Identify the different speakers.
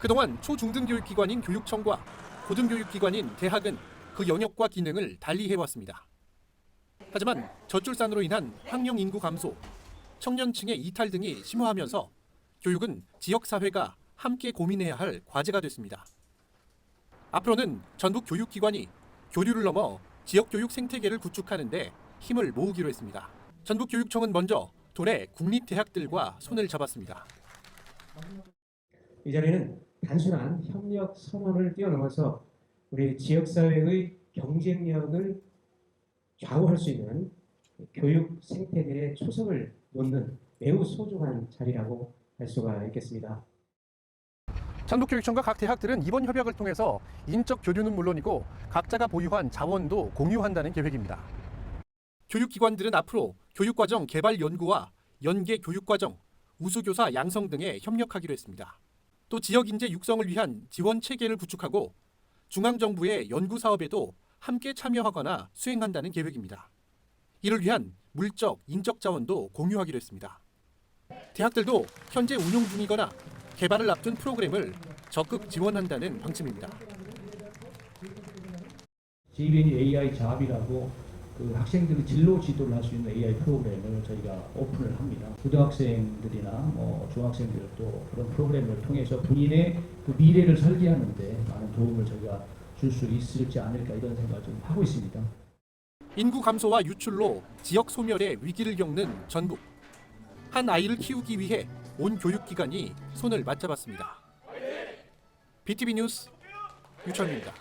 Speaker 1: 그동안 초중등교육기관인 교육청과 고등교육기관인 대학은 그 영역과 기능을 달리 해왔습니다. 하지만 저출산으로 인한 학령 인구 감소, 청년층의 이탈 등이 심화하면서 교육은 지역사회가 함께 고민해야 할 과제가 됐습니다. 앞으로는 전국 교육기관이 교류를 넘어 지역교육 생태계를 구축하는데 힘을 모으기로 했습니다. 전국교육청은 먼저 도내 국립대학들과 손을 잡았습니다.
Speaker 2: 이 자리는 단순한 협력 선언을 뛰어넘어서 우리 지역사회의 경쟁력을 좌우할 수 있는 교육 생태계의 초석을 놓는 매우 소중한 자리라고 할 수가 있겠습니다.
Speaker 1: 전국교육청과 각 대학들은 이번 협약을 통해서 인적 교류는 물론이고 각자가 보유한 자원도 공유한다는 계획입니다. 교육기관들은 앞으로 교육과정 개발 연구와 연계 교육과정, 우수교사 양성 등에 협력하기로 했습니다. 또 지역 인재 육성을 위한 지원 체계를 구축하고 중앙 정부의 연구 사업에도 함께 참여하거나 수행한다는 계획입니다. 이를 위한 물적, 인적 자원도 공유하기로 했습니다. 대학들도 현재 운용 중이거나 개발을 앞둔 프로그램을 적극 지원한다는 방침입니다.
Speaker 3: JBN이 AI 잡이라고 그 학생들이 진로 지도를 할 수 있는 AI 프로그램을 저희가 오픈을 합니다. 고등학생들이나 뭐 중학생들도 그런 프로그램을 통해서 본인의 그 미래를 설계하는데 많은 도움을 저희가 줄 수 있을지 않을까 이런 생각을 좀 하고 있습니다.
Speaker 1: 인구 감소와 유출로 지역 소멸의 위기를 겪는 전국. 한 아이를 키우기 위해 온 교육기관이 손을 맞잡았습니다. BTV 뉴스 유철입니다.